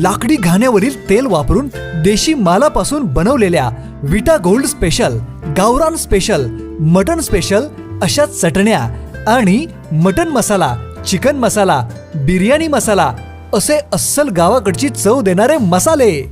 लाकडी घाण्यावरील तेल वापरून देशी मालापासून बनवलेल्या विटा गोल्ड स्पेशल गावरान स्पेशल मटन स्पेशल अशा चटण्या आणि मटन मसाला चिकन मसाला बिर्याणी मसाला असे अस्सल गावाकडची चव देणारे मसाले.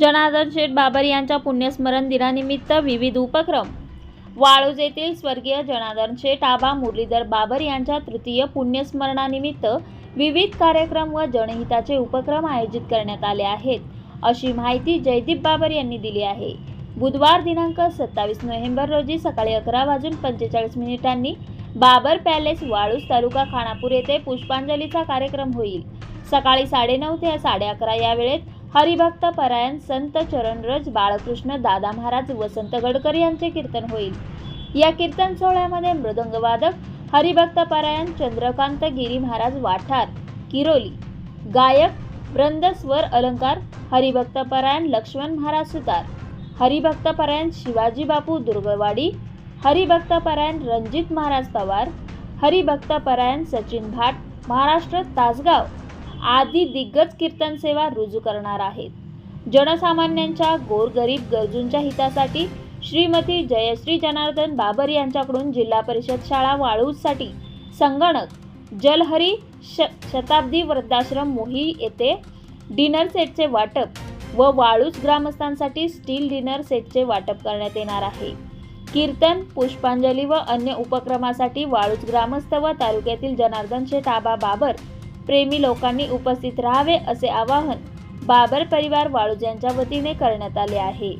जनार्दन शेठ बाबर यांच्या पुण्यस्मरण दिनानिमित्त विविध उपक्रम. वाळूज येथील स्वर्गीय जनार्दन शेठ आबा मुरलीधर बाबर यांच्या तृतीय पुण्यस्मरणानिमित्त विविध कार्यक्रम व जनहिताचे उपक्रम आयोजित करण्यात आले आहेत. अशी माहिती जयदीप बाबर यांनी दिली आहे. बुधवार दिनांक सत्तावीस नोव्हेंबर रोजी सकाळी अकरा वाजून पंचेचाळीस मिनिटांनी बाबर पॅलेस वाळूस तालुका खानापूर येथे पुष्पांजलीचा कार्यक्रम होईल. सकाळी साडेनऊ ते साडे अकरा या वेळेत हरिभक्त परायण संत चरणरज बाळकृष्ण दादा महाराज वसंत गडकरी यांचे कीर्तन होईल. या कीर्तन सोहळ्यामध्ये मृदंगवादक हरिभक्त परायण चंद्रकांत गिरी महाराज वाठार किरोली. गायक वृंद स्वर अलंकार हरिभक्त परायण लक्ष्मण महाराज सुतार. हरिभक्त परायण शिवाजी बापू दुर्गवाडी हरिभक्त परायण रणजित महाराज पवार हरिभक्त परायण सचिन भाट महाराष्ट्र तासगाव आदी दिग्गज कीर्तन सेवा रुजू करणार आहेत. जनसामान्यांच्या गोरगरीब गरजूंच्या हितासाठी श्रीमती जयश्री जनार्दन बाबर यांच्याकडून जिल्हा परिषद शाळा वाळूजसाठी संगणक जलहरी श शताब्दी वृद्धाश्रम मोही येथे डिनर सेटचे वाटप व वाळूज ग्रामस्थांसाठी स्टील डिनर सेटचे वाटप करण्यात येणार आहे. कीर्तन पुष्पांजली व अन्य उपक्रमासाठी वाळूज ग्रामस्थ व तालुक्यातील जनार्दन शेठ आबा बाबर प्रेमी लोकांनी उपस्थित राहावे असे आवाहन बाबर परिवार वाळूज यांच्या वतीने करण्यात आले आहे.